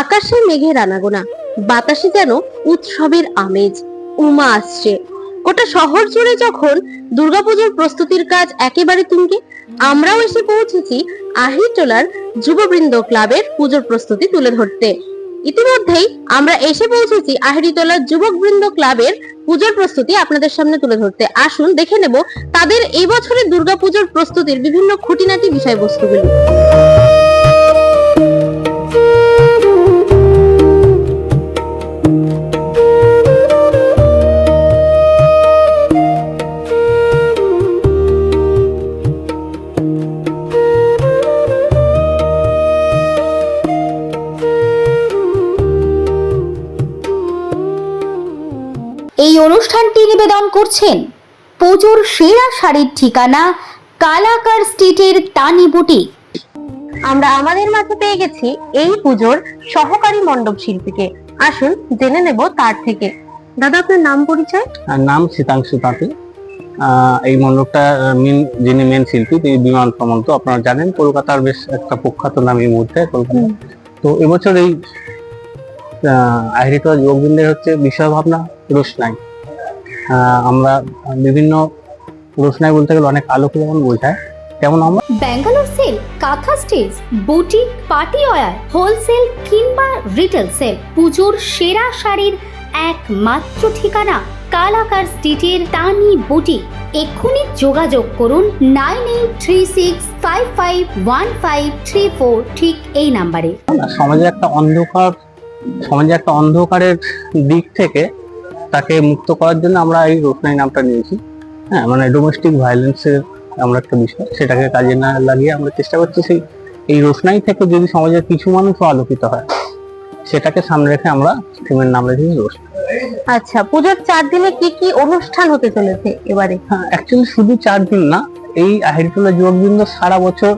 আকাশে মেঘের আনাগোনা বাতাসে যেন উৎসবের আমেজ। উমা আসছে। গোটা শহর জুড়ে যখন দুর্গাপুজোর প্রস্তুতির কাজ একেবারে তুঙ্গে, আমরাও এসে পৌঁছেছি আহিরটোলার যুববৃন্দ ক্লাবের পুজোর প্রস্তুতি তুলে ধরতে। ইতিমধ্যেই আমরা এসে পৌঁছেছি আহিরিটোলার যুবকবৃন্দ ক্লাবের পুজোর প্রস্তুতি আপনাদের সামনে তুলে ধরতে। আসুন, দেখে নেব তাদের এই বছরের দুর্গাপুজোর প্রস্তুতির বিভিন্ন খুঁটিনাটি বিষয়বস্তুগুলি। এই অনুষ্ঠানটি নিবেদন করছেন পুজোর সেরা শাড়ির ঠিকানা কালাকার স্ট্রিটের তানি বুটিক। আমরা আমাদের মাঝে পেয়ে গেছি এই পুজোর সহকারী মণ্ডপ শিল্পীকে। আসুন জেনে নেব তার থেকে। দাদা আপনার নাম পরিচয়? নাম শীতাংশু তাঁতি আহ, এই মণ্ডপটা মেন যিনি মেন শিল্পী তিনি বিমান সামন্ত আপনারা জানেন কলকাতার বেশ একটা প্রখ্যাত নাম এই মুহূর্তে কলকাতা। তো এবছর এই আহিরিত যুবকবৃন্দের হচ্ছে বিষয় ভাবনা। রোশনাই আহ, আমরা বিভিন্ন রোশনাই বলতে গেলে অনেক আলোকে যেমন বোঝায় তেমন আমরা Bangalore sale kantha stage boutique party wear wholesale কিংবা রিটেল সেল পুজোর সেরা শাড়ির একমাত্র ঠিকানা কালাকার স্ট্রিটের তানি বুটিক। এক্ষুনি যোগাযোগ করুন nine eight three six five five one five three four ঠিক এই নাম্বারে। সমাজে একটা অন্ধকার সমাজে একটা অন্ধকারের দিক থেকে তাকে মুক্ত করার জন্য আমরা এই রোশনাই নামটা নিয়েছি। হ্যাঁ মানে ডোমেস্টিক ভায়োলেন্সের আমরা একটা বিষয় সেটাকে কাজে না লাগিয়ে আমরা চেষ্টা করছি সেই এই রোশনাই থেকে যদি সমাজের কিছু মানুষও আলোকিত হয় সেটাকে সামনে রেখে আমরা থিমের নাম রেখেছি রোশনাই। আচ্ছা পুজোর চার দিনে কি কি অনুষ্ঠান হতে চলেছে এবারে? হ্যাঁ অ্যাকচুয়ালি শুধু চার দিন না এই আহিরটোলা যুবকবৃন্দ সারা বছর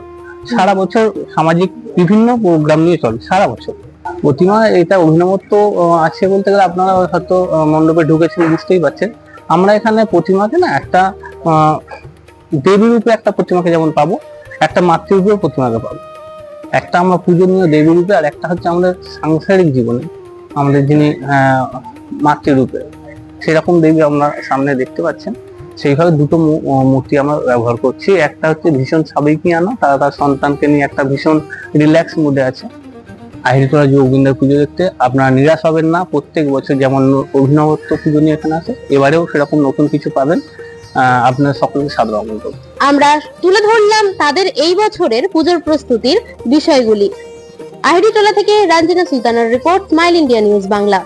সারা বছর সামাজিক বিভিন্ন প্রোগ্রাম নিয়ে চলে সারা বছর। প্রতিমা, এটা অভিনবত্ব আছে বলতে গেলে আপনারা হয়তো মণ্ডপে ঢুকেছেন, বুঝতেই পারছেন। আমরা এখানে প্রতিমাকে না একটা দেবী রূপে একটা প্রতিমাকে যেমন পাবো, একটা মাতৃরূপেও প্রতিমাকে পাবো। একটা আমরা পূজনীয় দেবী রূপে, আর একটা হচ্ছে আমাদের সাংসারিক জীবনে, আমাদের যিনি মাতৃরূপে। সেরকম দেবী আমরা সামনে দেখতে পাচ্ছেন। সেইভাবে দুটো মূর্তি আমরা ব্যবহার করছি। একটা হচ্ছে ভীষণ সাবেকিয়ানা তারা তার সন্তানকে নিয়ে একটা ভীষণ রিল্যাক্স মুডে আছে। আহিরিতলা যুবকবৃন্দের পুজো দেখতে আপনারা নিরাশ হবেন না, প্রত্যেক বছর যেমন অভিনবত্ব পুজো নিয়ে এখানে আছে এবারেও সেরকম নতুন কিছু পাবেন আপনারা সকলকে সাদর আমন্ত্রণ আমরা তুলে ধরলাম তাদের এই বছরের পুজোর প্রস্তুতির বিষয়গুলি। আহিরিতলা থেকে Ranjina সুলতানার report smile India news Bangla.